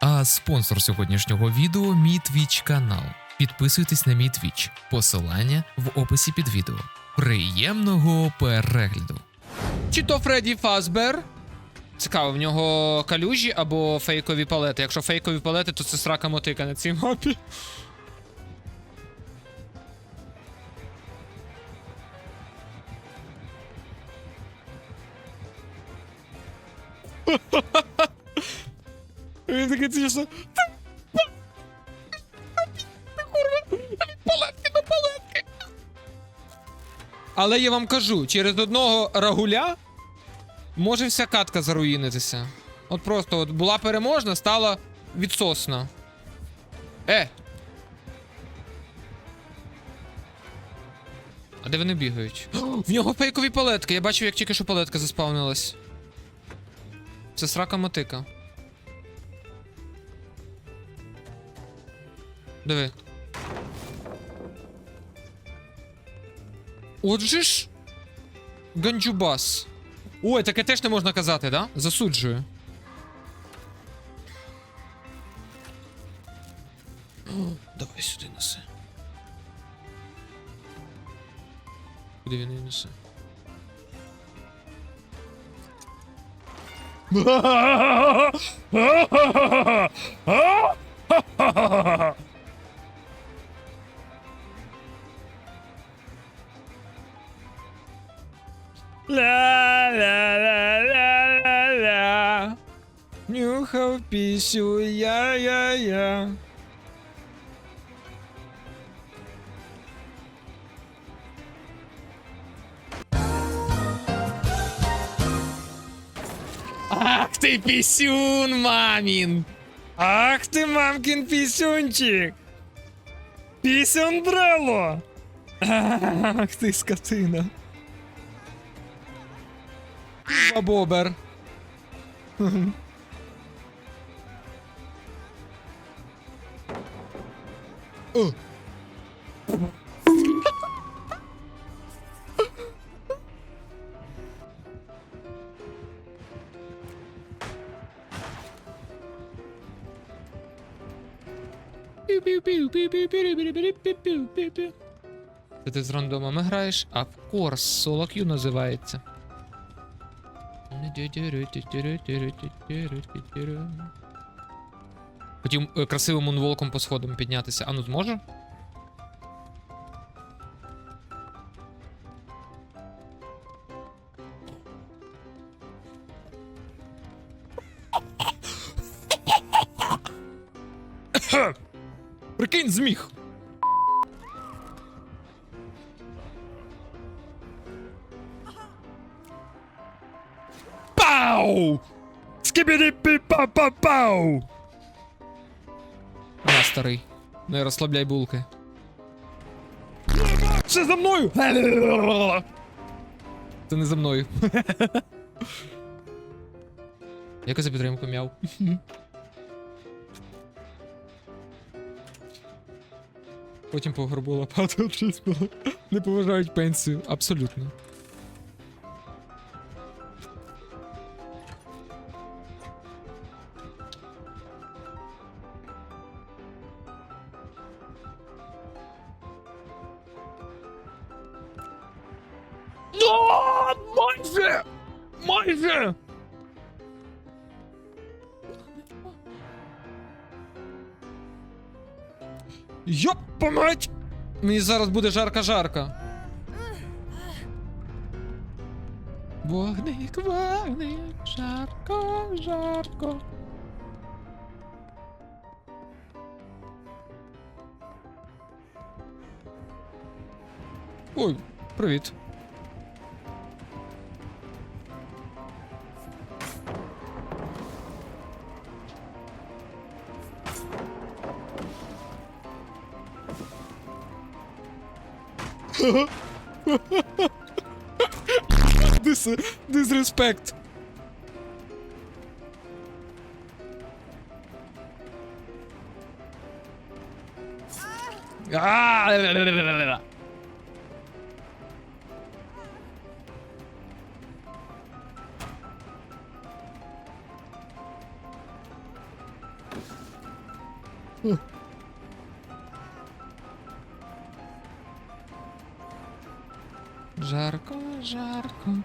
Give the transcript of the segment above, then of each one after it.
А спонсор сьогоднішнього відео мій Twitch канал. Підписуйтесь на мій Twitch. Посилання в описі під відео. Приємного перегляду! Чи то Фредді Фазбер? Цікаво, в нього калюжі або фейкові палети. Якщо фейкові палети, то це срака мотика на цій мапі. Він такий смішно. Палетки на палетки. Але я вам кажу, через одного рагуля може вся катка заруїнитися. От просто от була переможна, стала відсосна. Е! А де вони бігають? В нього фейкові палетки. Я бачив, як тільки що палетка заспавнилась. Це срака мотика. Диви. Отже ж. Ганджубас. Ой, таке теж не можна казати, да? Засуджую. Давай сюди неси. Куди він її несе? Ла-ла-ла-ла-ла. Нюхав пісю, я-я-я. Ах ти пісюн, мамін! Ах ти, мамкін пісюнчик! Пісюн дрело! Ах ти скотина! Бобер. О. Це ти з рандомами граєш, а в Solo Q називається. Хотів е, красивим мунволком по сходам піднятися. А ну зможу? Прикинь, зміг. Скибіді-пі-па-па-пау! На, старий. Не розслабляй булки. Це за мною! Це не за мною. Яка за підтримку м'яв? Потім по горбу лопату. Не поважають пенсію. Абсолютно. Майже! Йопа мать! Мені зараз буде жарка-жарка. Вогник, вогник, жарко, жарко. Ой, привіт. Des desrespeito. Ah! Жарко.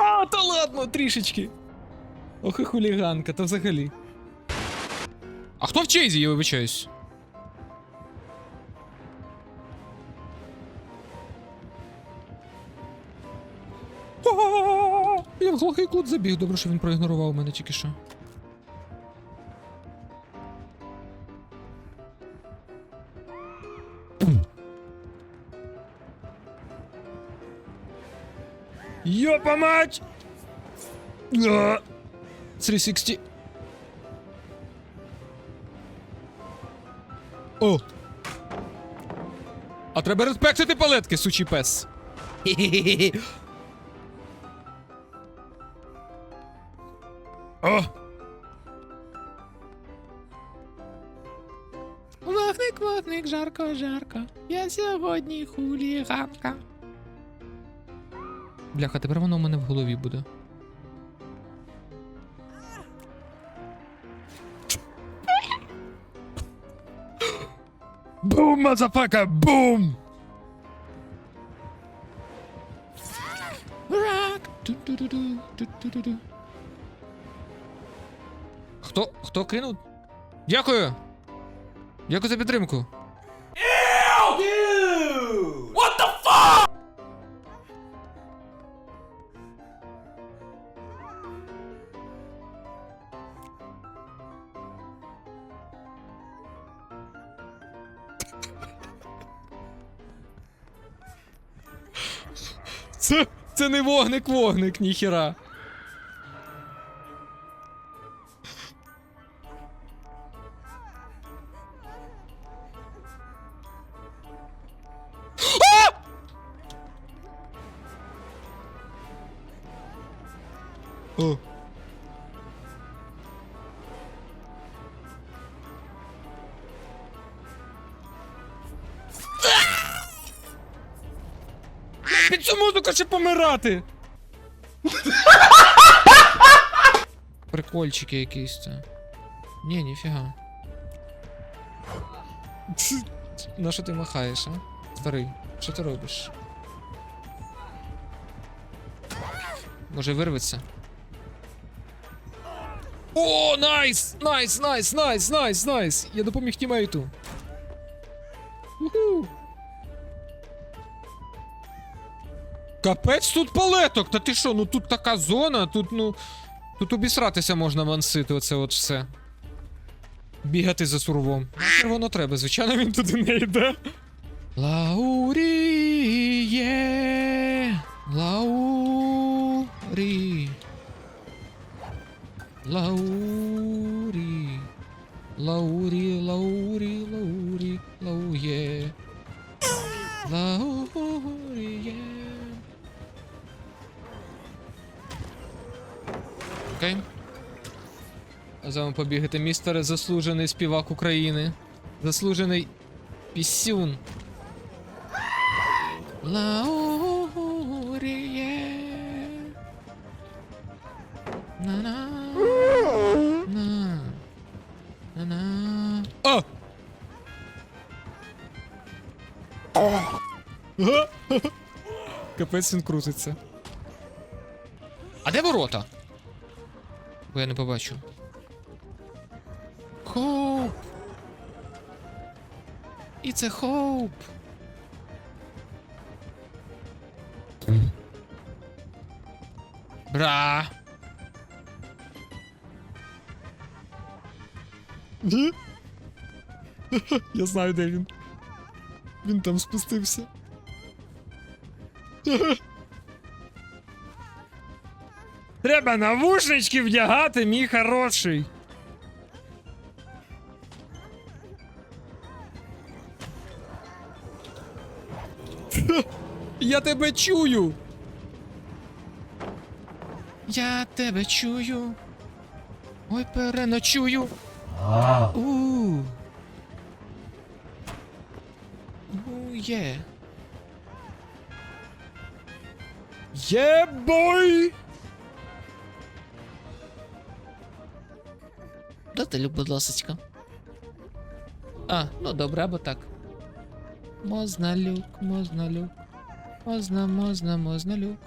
А, та ладно, трішечки. Ох і хуліганка, та взагалі. А хто в Чейзі, я вибачаюсь? Я в глухий кут забіг, добре, що він проігнорував мене тільки що. Мать! 360. О! А треба респектити палетки, сучий пес. О! Вогник, вогник, жарко, жарко. Я сьогодні хуліганка. Бляха, тепер воно у мене в голові буде. Бум, мазафака, бум! Хто? Хто кинув? Дякую! Дякую за підтримку. Це, це не вогник-вогник, ніхіра. А! О. Під цю музику ще помирати. Прикольчики якісь це. Ні, ніфіга. На що ти махаєш, а? Старий, що ти робиш? Може вирветься? О, найс! Найс, найс, найс, найс, найс! Я допоміг тімейту. Уху! Капець тут палеток! Та ти що, ну тут така зона, тут ну. Тут обісратися можна мансити, оце от все. Бігати за сурвом. Нахер воно треба, звичайно, він туди не йде. Лауріє. Лаурі. Лаурі. Лаурі, лаурі, лаурі, лаує. Лауріє. Окей. А з вами побігати містер заслужений співак України. Заслужений пісюн. Лауріє. На-на. На. На-на. О! Капець він крутиться. А де ворота? Бо я не побачу. Хоуп! І це хоуп! Бра! Я знаю, де він. Він там спустився. Треба навушнички вдягати, мій хороший. Я тебе чую. Я тебе чую. Ой, переночую. У. У, є. Єбой! Дайте будь ласочка. А, ну добре, або так. Можна люк, можна люк. Можна, можна, можна люк.